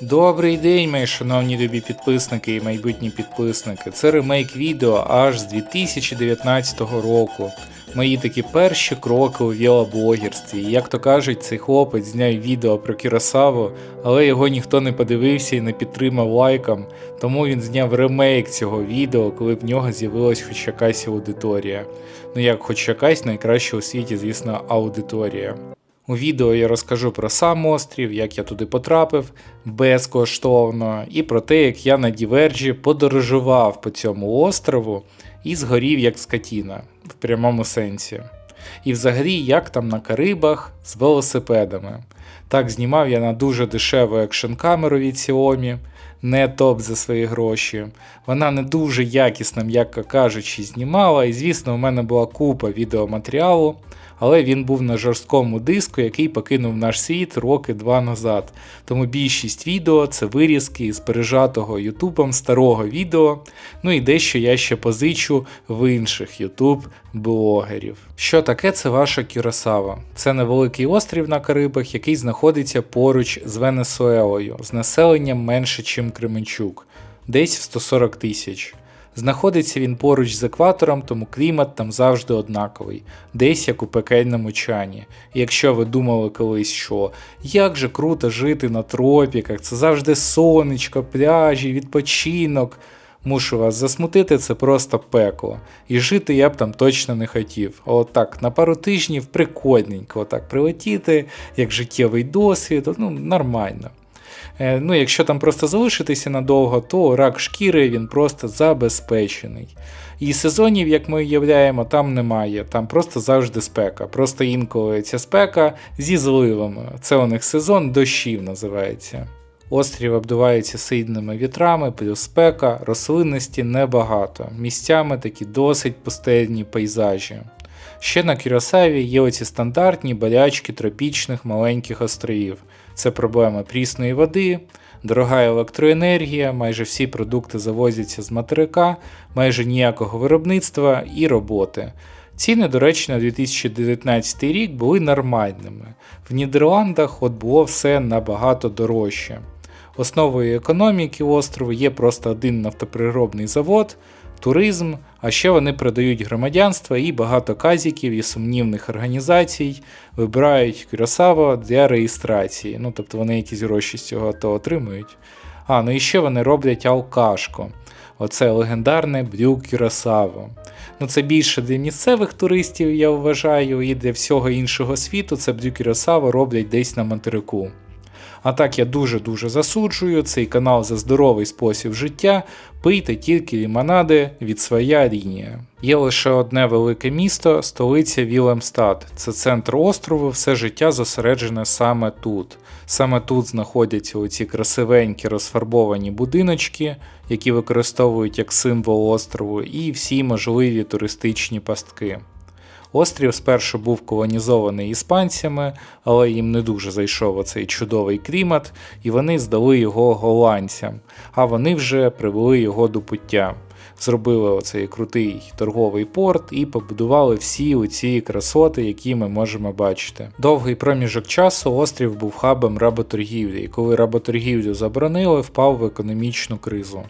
Добрий день, мої шановні любі підписники і майбутні підписники. Це ремейк відео аж з 2019 року. Мої такі перші кроки у велоблогерстві. Як то кажуть, цей хлопець зняв відео про Кіросаву, але його ніхто не подивився і не підтримав лайком, тому він зняв ремейк цього відео, коли в нього з'явилась хоч якась аудиторія. Ну як хоч якась найкраща у світі, звісно, аудиторія. У відео я розкажу про сам острів, як я туди потрапив безкоштовно, і про те, як я на Діверджі подорожував по цьому острову і згорів як скотіна в прямому сенсі. І взагалі, як там на Карибах з велосипедами. Так знімав я на дуже дешеву екшн камеру від Xiaomi, не топ за свої гроші. Вона не дуже якісно, м'яко кажучи, знімала, і звісно, у мене була купа відеоматеріалу, але він був на жорсткому диску, який покинув наш світ роки два назад. Тому більшість відео це вирізки із пережатого Ютубом старого відео. Ну і дещо я ще позичу в інших Ютуб блогерів. Що таке це ваша Кюрасава? Це невеликий острів на Карибах, який знаходиться поруч з Венесуелою, з населенням менше, ніж Кременчук, десь в 140 тисяч. Знаходиться він поруч з екватором, тому клімат там завжди однаковий, десь як у пекельному чані. Якщо ви думали колись, що як же круто жити на тропіках, це завжди сонечко, пляжі, відпочинок. Мушу вас засмутити, це просто пекло. І жити я б там точно не хотів. А Отак, на пару тижнів прикольненько, отак прилетіти, як життєвий досвід, ну нормально. Е, Ну, якщо там просто залишитися надовго, то рак шкіри він просто забезпечений. І сезонів, як ми уявляємо, там немає, там просто завжди спека. Просто інколи ця спека зі зливами. Це у них сезон дощів називається. Острів обдувається сильними вітрами, плюс спека, рослинності небагато. Місцями такі досить пустельні пейзажі. Ще на Кюросаві є оці стандартні болячки тропічних маленьких островів. Це проблема прісної води, дорога електроенергія, майже всі продукти завозяться з материка, майже ніякого виробництва і роботи. Ціни, до речі, на 2019 рік були нормальними. В Нідерландах от було все набагато дорожче. Основою економіки острову є просто один нафтоприробний завод, туризм, а ще вони продають громадянство і багато казіків і сумнівних організацій вибирають Кюрасаво для реєстрації. Ну, тобто вони якісь гроші з цього то отримують. А, ну і ще вони роблять алкашку. Оце легендарне брю Кюрасаво. Ну, це більше для місцевих туристів, я вважаю, і для всього іншого світу це брю Кюрасаво роблять десь на материку. А так я дуже-дуже засуджую цей канал за здоровий спосіб життя. Пийте тільки лімонади від своя лінія. Є лише одне велике місто, столиця Вілемстад. Це центр острову, все життя зосереджене саме тут. Саме тут знаходяться оці красивенькі розфарбовані будиночки, які використовують як символ острову, і всі можливі туристичні пастки. Острів спершу був колонізований іспанцями, але їм не дуже зайшов оцей чудовий клімат, і вони здали його голландцям, а вони вже привели його до пуття. Зробили оцей крутий торговий порт і побудували всі оці красоти, які ми можемо бачити. Довгий проміжок часу острів був хабом работоргівлі, і коли работоргівлю заборонили, впав в економічну кризу.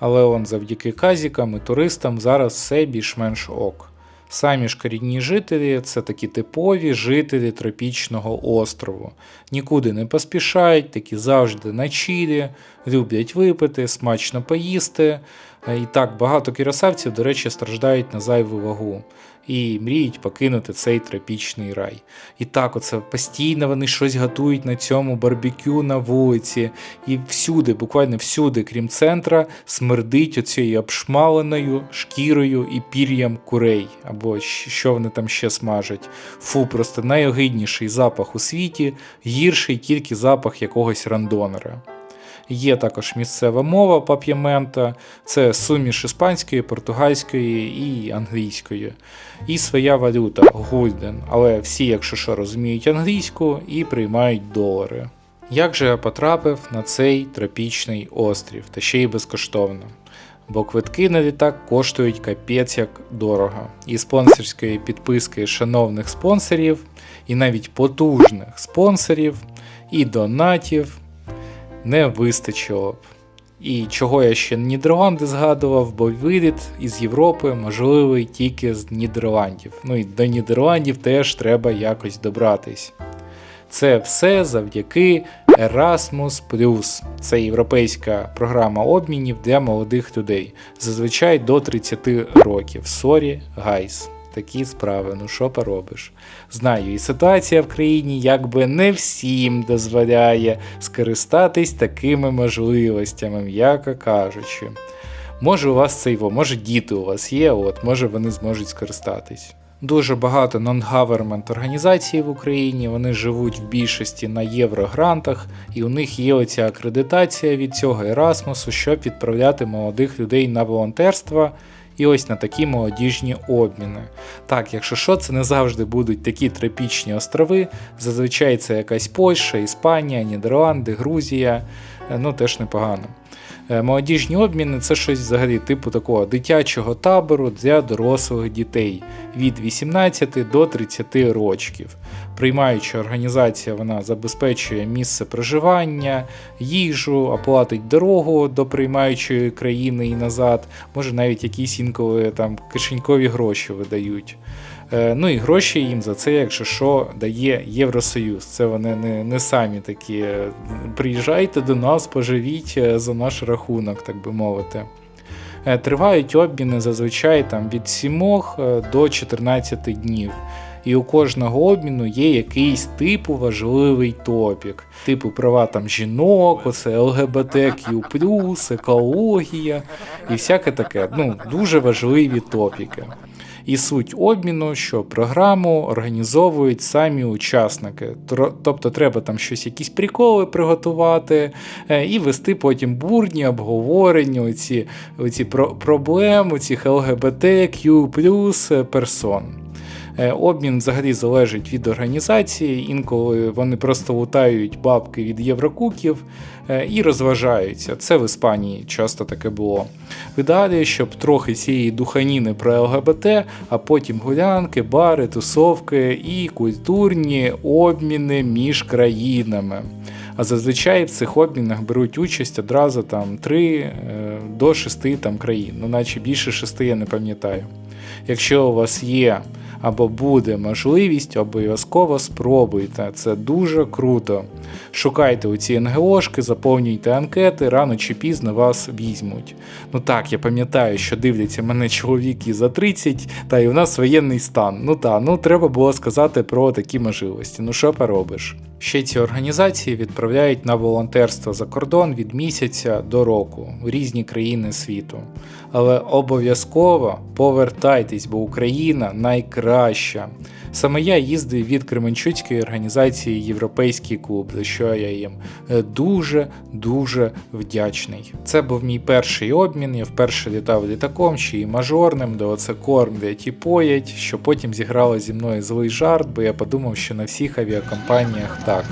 Але он завдяки казікам і туристам зараз все більш-менш ок. Самі ж корінні жителі це такі типові жителі тропічного острову. Нікуди не поспішають, такі завжди на чілі, люблять випити, смачно поїсти. Е, І так багато кіросавців, до речі, страждають на зайву вагу і мріють покинути цей тропічний рай. І так, оце постійно вони щось готують на цьому барбекю на вулиці, і всюди, буквально всюди, крім центра, смердить оцією обшмаленою шкірою і пір'ям курей, або що вони там ще смажать. Фу, просто найогидніший запах у світі, гірший тільки запах якогось рандонера. Є також місцева мова пап'ямента, це суміш іспанської, португальської і англійської. І своя валюта гульден, але всі, якщо що, розуміють англійську і приймають долари. Як же я потрапив на цей тропічний острів, та ще й безкоштовно? Бо квитки на літак коштують капець як дорого. І спонсорської підписки шановних спонсорів, і навіть потужних спонсорів, і донатів не вистачило б. І чого я ще Нідерланди згадував, бо виліт із Європи можливий тільки з Нідерландів. Ну і до Нідерландів теж треба якось добратись. Це все завдяки Erasmus+. Це європейська програма обмінів для молодих людей. Зазвичай до 30 років. Sorry, guys. Такі справи, ну що поробиш? Знаю, і ситуація в країні якби не всім дозволяє скористатись такими можливостями, м'яко кажучи. Може, у вас це його, може діти у вас є, от, може вони зможуть скористатись. Дуже багато non-government організацій в Україні, вони живуть в більшості на єврогрантах, і у них є оця акредитація від цього Ерасмусу, щоб відправляти молодих людей на волонтерство і ось на такі молодіжні обміни. Так, якщо що, це не завжди будуть такі тропічні острови. Зазвичай це якась Польща, Іспанія, Нідерланди, Грузія, е, ну теж непогано. Е, Молодіжні обміни це щось взагалі типу такого дитячого табору для дорослих дітей від 18 до 30 років. Приймаюча організація вона забезпечує місце проживання, їжу, оплатить дорогу до приймаючої країни і назад, може навіть якісь інколи там кишенькові гроші видають. Е, Ну і гроші їм за це, якщо що, дає Євросоюз. Це вони не, не самі такі. е, Приїжджайте до нас, поживіть е, за наш рахунок, так би мовити. Тривають обміни зазвичай там від 7 е, до 14 днів. І у кожного обміну є якийсь типу важливий топік. Типу права там жінок, оце ЛГБТQ, екологія і всяке таке. Ну, дуже важливі топіки. І суть обміну, що програму організовують самі учасники. Тобто треба там щось, якісь приколи приготувати е, і вести потім бурні обговорення, оці, оці проблеми, цих ЛГБТ, Q персон. Е, Обмін взагалі залежить від організації, інколи вони просто лутають бабки від єврокуків е, і розважаються. Це в Іспанії часто таке було. В ідеалі, щоб трохи цієї духаніни про ЛГБТ, а потім гулянки, бари, тусовки і культурні обміни між країнами. А зазвичай в цих обмінах беруть участь одразу там 3 до 6 там, країн, ну наче більше 6 я не пам'ятаю. Якщо у вас є або буде можливість, обов'язково спробуйте. Це дуже круто. Шукайте у ці НГОшки, заповнюйте анкети, рано чи пізно вас візьмуть. Ну так, я пам'ятаю, що дивляться мене чоловіки за 30, та і в нас воєнний стан. Ну та, ну треба було сказати про такі можливості. Ну що поробиш? Ще ці організації відправляють на волонтерство за кордон від місяця до року в різні країни світу. Але обов'язково повертайтесь, бо Україна найкраща. Саме я їздив від Кременчуцької організації Європейський клуб, за що я їм е, дуже дуже вдячний. Це був мій перший обмін. Я вперше літав літаком, ще й мажорним, де оце кормлять і поять, що потім зіграло зі мною злий жарт, бо я подумав, що на всіх авіакомпаніях так.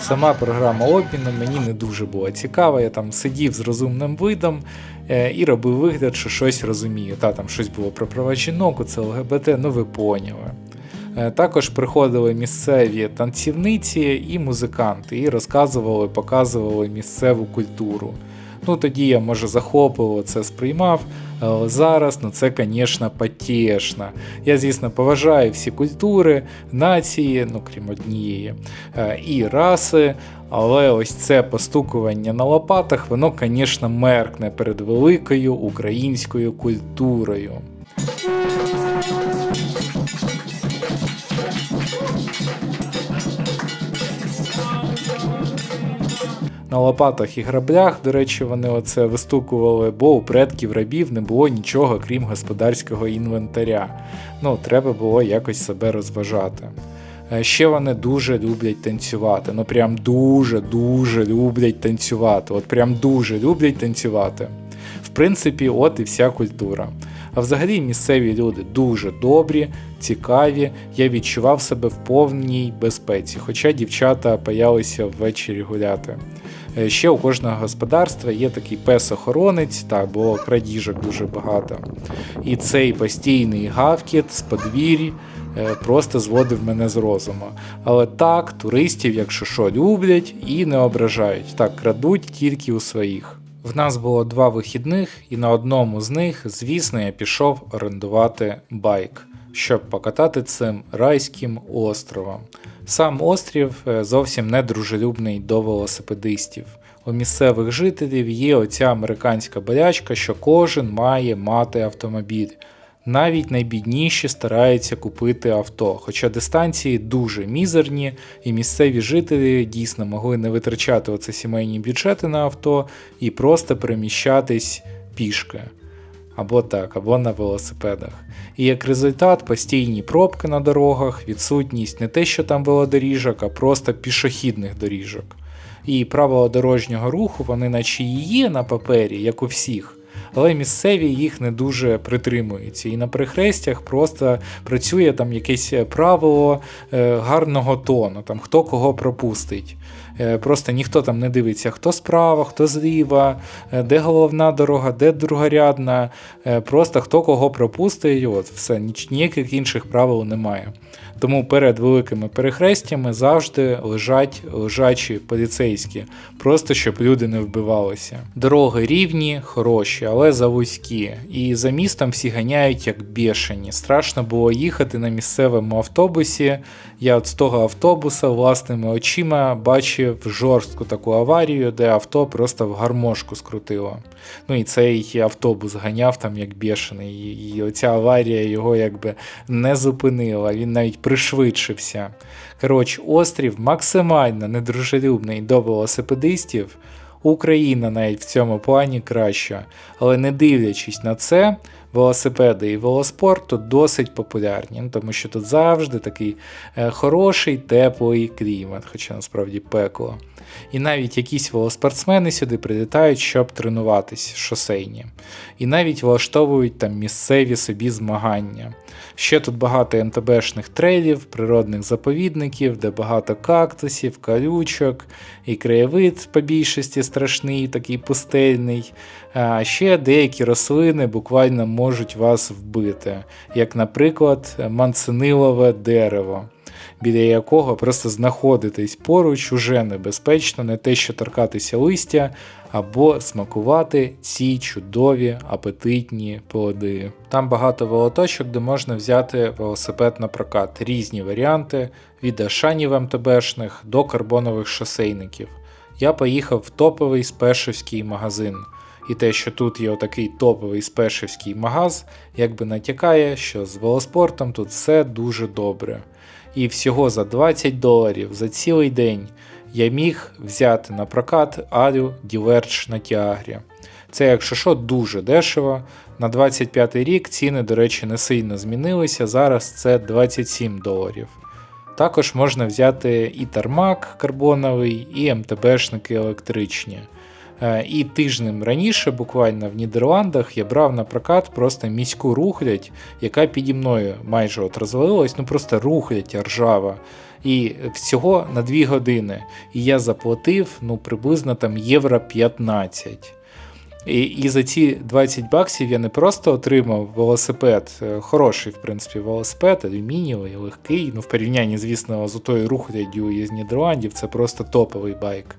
Сама програма обміну мені не дуже була цікава. Я там сидів з розумним видом е, і робив вигляд, що щось розумію. Та там щось було про права жінок, це ЛГБТ, ну ви поняли. Е, Також приходили місцеві танцівниці і музиканти, і розказували, показували місцеву культуру. Ну тоді я може захопливо це сприймав, але зараз ну це, звісно, потішно. Я, звісно, поважаю всі культури, нації, ну крім однієї, е, і раси. Але ось це постукування на лопатах, воно, звісно, меркне перед великою українською культурою. На лопатах і граблях, до речі, вони оце вистукували, бо у предків рабів не було нічого, крім господарського інвентаря. Ну, треба було якось себе розважати. Е, Ще вони дуже люблять танцювати. Ну прям дуже-дуже люблять танцювати. От прям дуже люблять танцювати. В принципі, от і вся культура. А взагалі місцеві люди дуже добрі, цікаві. Я відчував себе в повній безпеці, хоча дівчата боялися ввечері гуляти. Е, Ще у кожного господарства є такий пес-охоронець, так, бо крадіжок дуже багато. І цей постійний гавкіт з подвір'я е, просто зводив мене з розуму. Але так, туристів, якщо що, люблять і не ображають. Так, крадуть тільки у своїх. В нас було два вихідних, і на одному з них, звісно, я пішов орендувати байк, щоб покатати цим райським островом. Сам острів е, зовсім не дружелюбний до велосипедистів. У місцевих жителів є оця американська болячка, що кожен має мати автомобіль. Навіть найбідніші стараються купити авто, хоча дистанції дуже мізерні, і місцеві жителі дійсно могли не витрачати оце сімейні бюджети на авто і просто переміщатись пішки. Або так, або на велосипедах. І як результат постійні пробки на дорогах, відсутність не те, що там велодоріжок, а просто пішохідних доріжок. І правила дорожнього руху, вони наче і є на папері, як у всіх, але місцеві їх не дуже притримуються. І на перехрестях просто працює там якесь правило е, гарного тону, там хто кого пропустить. Е, Просто ніхто там не дивиться, хто справа, хто зліва, е, де головна дорога, де другорядна, е, просто хто кого пропустить, і от все, ніяких інших правил немає. Тому перед великими перехрестями завжди лежать лежачі поліцейські, просто щоб люди не вбивалися. Дороги рівні, хороші, але завузькі. І за містом всі ганяють як бешені. Страшно було їхати на місцевому автобусі. Я от з того автобуса власними очима бачив жорстку таку аварію, де авто просто в гармошку скрутило. Ну і цей автобус ганяв там як бешений. І, і оця аварія його якби не зупинила, він навіть пришвидшився. Коротше, острів максимально недружелюбний до велосипедистів. Україна навіть в цьому плані краща. Але не дивлячись на це, велосипеди і велоспорт тут досить популярні, ну, тому що тут завжди такий е, хороший, теплий клімат, хоча насправді пекло. І навіть якісь велоспортсмени сюди прилітають, щоб тренуватись шосейні. І навіть влаштовують там місцеві собі змагання. Ще тут багато МТБшних трейлів, природних заповідників, де багато кактусів, колючок, і краєвид по більшості страшний, такий пустельний. А ще деякі рослини буквально можуть вас вбити, як, наприклад, манцинилове дерево, біля якого просто знаходитись поруч уже небезпечно, не те, що торкатися листя, або смакувати ці чудові апетитні плоди. Там багато велоточок, де можна взяти велосипед на прокат, різні варіанти від ашанів МТБшних до карбонових шосейників. Я поїхав в топовий спешівський магазин. І те, що тут є отакий топовий спешівський магаз, якби натякає, що з велоспортом тут все дуже добре. І всього за 20 доларів за цілий день я міг взяти на прокат Арю Діверч на Тіагрі. Це, якщо що, дуже дешево. На 25 рік ціни, до речі, не сильно змінилися. Зараз це 27 доларів. Також можна взяти і тармак карбоновий, і МТБшники електричні. Е, І тижнем раніше, буквально в Нідерландах, я брав на прокат просто міську рухлядь, яка піді мною майже от розвалилась, ну просто рухлядь ржава. І всього на 2 години. І я заплатив ну, приблизно там євро 15. І, і за ці 20 баксів я не просто отримав велосипед, е, хороший, в принципі, велосипед, алюмінієвий, легкий. Ну, в порівнянні, звісно, з отою рухляддю із Нідерландів, це просто топовий байк.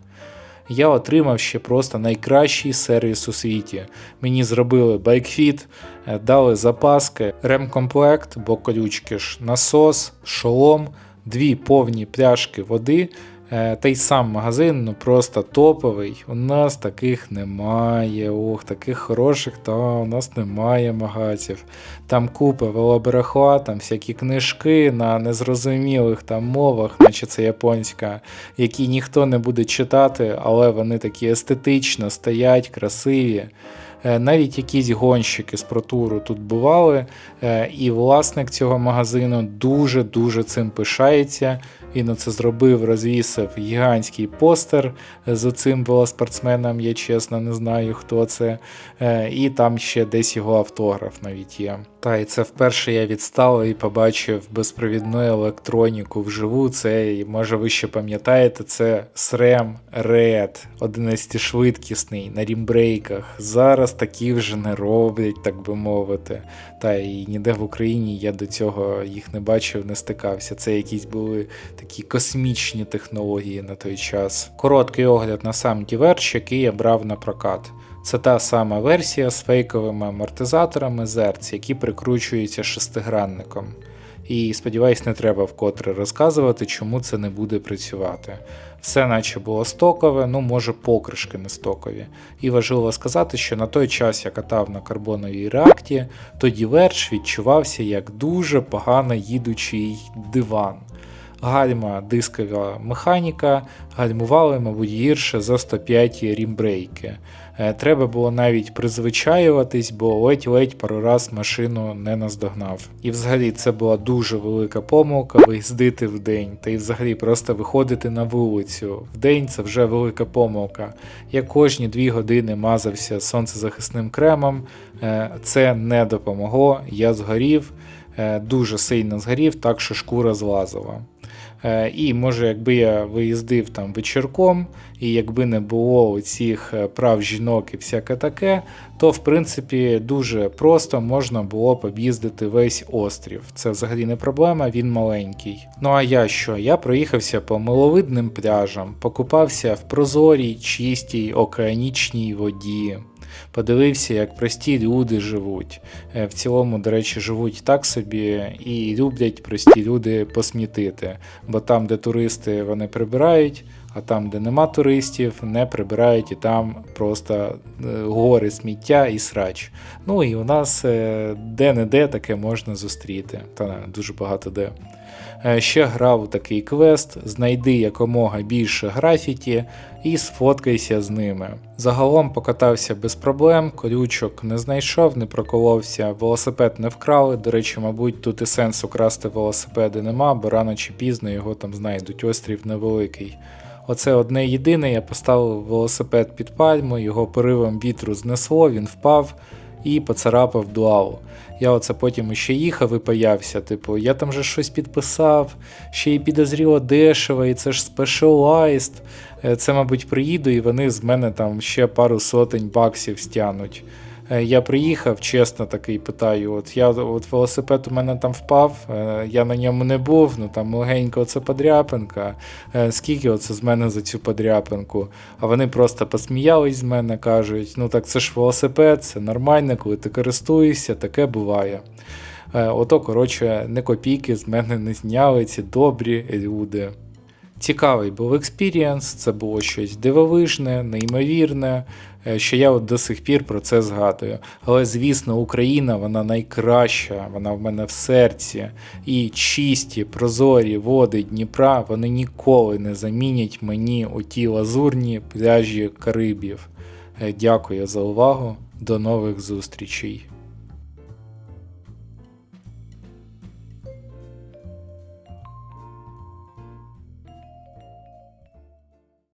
Я отримав ще просто найкращий сервіс у світі. Мені зробили байкфіт, е, дали запаски, ремкомплект, бо колючки ж, насос, шолом, дві повні пляшки води. Е, Та й сам магазин ну просто топовий. У нас таких немає. Ох, таких хороших, та у нас немає магазів. Там купа велоберехла, там всякі книжки на незрозумілих там мовах, наче це японська, які ніхто не буде читати, але вони такі естетично стоять, красиві. Е, Навіть якісь гонщики з протуру тут бували, е, і власник цього магазину дуже-дуже цим пишається. Він оце зробив, розвісив гігантський постер з цим велоспортсменом, я чесно не знаю, хто це. Е, І там ще десь його автограф навіть є. Та і це вперше я відстав і побачив безпровідну електроніку вживу. Це, може, ви ще пам'ятаєте, це SRAM Red 11-швидкісний на рімбрейках. Зараз такі вже не роблять, так би мовити. Та і ніде в Україні я до цього їх не бачив, не стикався. Це якісь були такі космічні технології на той час. Короткий огляд на сам Diverge, який я брав на прокат. Це та сама версія з фейковими амортизаторами зерц, які прикручуються шестигранником. І сподіваюсь, не треба вкотре розказувати, чому це не буде працювати. Все наче було стокове, ну може покришки не стокові. І важливо сказати, що на той час я катав на карбоновій реакті, то Diverge відчувався як дуже погано їдучий диван. Гальма дискова механіка, гальмували, мабуть, гірше за 105 рімбрейки. Е, Треба було навіть призвичаюватись, бо ледь-ледь пару раз машину не наздогнав. І взагалі це була дуже велика помилка виїздити в день, та й взагалі просто виходити на вулицю. В день це вже велика помилка. Я кожні дві години мазався сонцезахисним кремом, е, це не допомогло, я згорів, е, дуже сильно згорів, так що шкура злазила. Е, І може, якби я виїздив там вечірком, і якби не було цих прав жінок і всяке таке, то в принципі дуже просто можна було б об'їздити весь острів. Це взагалі не проблема, він маленький. Ну а я що? Я проїхався по миловидним пляжам, покупався в прозорій, чистій океанічній воді. Подивився, як прості люди живуть. Е, В цілому, до речі, живуть так собі і люблять прості люди посмітити. Бо там, де туристи, вони прибирають, а там, де нема туристів, не прибирають і там просто е, гори сміття і срач. Ну і у нас е, де-не-де таке можна зустріти. Та дуже багато де. Е, Ще грав у такий квест: знайди якомога більше графіті і сфоткайся з ними. Загалом покатався без проблем, колючок не знайшов, не проколовся, велосипед не вкрали. До речі, мабуть, тут і сенсу красти велосипеди нема, бо рано чи пізно його там знайдуть. Острів невеликий. Оце одне єдине, я поставив велосипед під пальму, його поривом вітру знесло, він впав і поцарапав дуалу. Я оце потім ще їхав і паявся. Типу, я там же щось підписав, ще й підозріло дешево, і це ж Specialized. Е, Це, мабуть, приїду, і вони з мене там ще пару сотень баксів стянуть. Е, Я приїхав, чесно такий питаю: от я от велосипед у мене там впав, е, я на ньому не був, ну там легенько це подряпинка. Е, Скільки оце з мене за цю подряпинку? А вони просто посміялись з мене, кажуть: ну так це ж велосипед, це нормально, коли ти користуєшся, таке буває. Ото, коротше, не копійки з мене не зняли ці добрі люди. Цікавий був експірієнс, це було щось дивовижне, неймовірне, що я от до сих пір про це згадую. Але звісно, Україна вона найкраща, вона в мене в серці. І чисті, прозорі води Дніпра вони ніколи не замінять мені оті лазурні пляжі Карибів. Е, Дякую за увагу. До нових зустрічей.